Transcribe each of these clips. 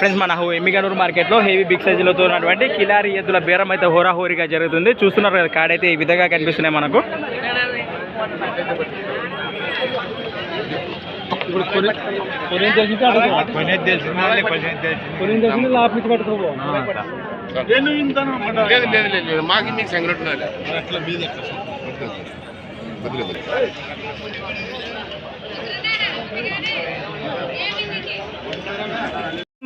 Friends మన ఎమ్మిగనూరు మార్కెట్లో heavy big సైజులతో ఉన్నటువంటి కిలారి ఎద్దుల బేరం అయితే హోరాహోరీగా జరుగుతుంది. చూస్తున్నారు కదా కాడైతే ఈ విధంగా కనిపిస్తున్నాయి మనకు.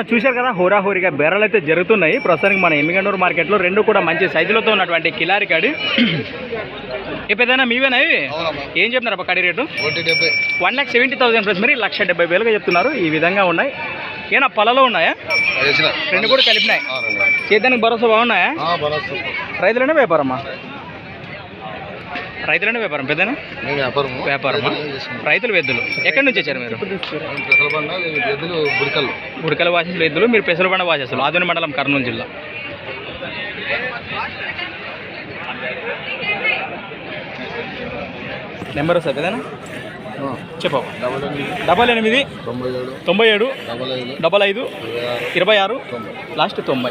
మనం చూశారు కదా హోరాహోరీగా బేరాలు అయితే జరుగుతున్నాయి. ప్రస్తుతానికి మన ఎమ్మిగండూరు మార్కెట్లో రెండు కూడా మంచి సైజులతో ఉన్నటువంటి కిలారి కాడి. ఏ పెద్దనా మీవేనా ఇవి? ఏం చెప్తున్నారు అబ్బా కడి rate? One lakh seventy thousand plus మరి లక్ష డెబ్బై వేలుగా చెప్తున్నారు. ఈ విధంగా ఉన్నాయి. ఏనా పొలలో ఉన్నాయా? రెండు కూడా కలిపినాయి. చేద్దానికి భరోసా బాగున్నాయా. రైతులనే వ్యాపారమా రైతులనే వ్యాపారం పెద్దనా? వ్యాపారము. రైతులు వెద్దులు. ఎక్కడి నుంచి వచ్చారు మీరు? ఉడకల వాసస్సులు ఎద్దులు మీరు పెసలబండ వాసస్సులు ఆధుని మండలం కర్నూలు జిల్లా. నెంబర్ వస్తుంది పెద్దనా? చెప్పు. డబల్ ఎనిమిది. తొంభై ఏడు. డబల్ ఐదు. ఇరవై ఆరు. లాస్ట్ తొంభై.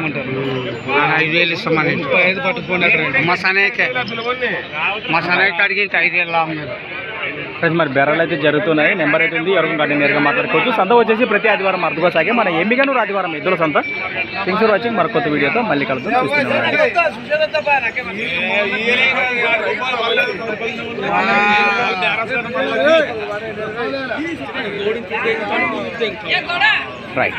ఉండు ఐదు వేలు ఇస్తామని ఐదు పట్టుకోండి అక్కడ మా సనేకే మా సనేకి అడిగింటే ఐదు వేలు లాభం లేదు ఫ్రెండ్స్ మరి బెర్రలు అయితే జరుగుతున్నాయి నెంబర్ అయితే ఉంది ఎవరికి కానీ నేరుగా మాట్లాడుకోవచ్చు సంత వచ్చేసి ప్రతి ఆదివారం అర్థగా సాగే మన ఎమ్మిగనూరు ఆదివారం ఎద్దుల సంత థింగ్స్ ఫర్ వాచింగ్ మరి కొత్త వీడియోతో మళ్ళీ కలుద్దాం చూస్తున్నాం రైట్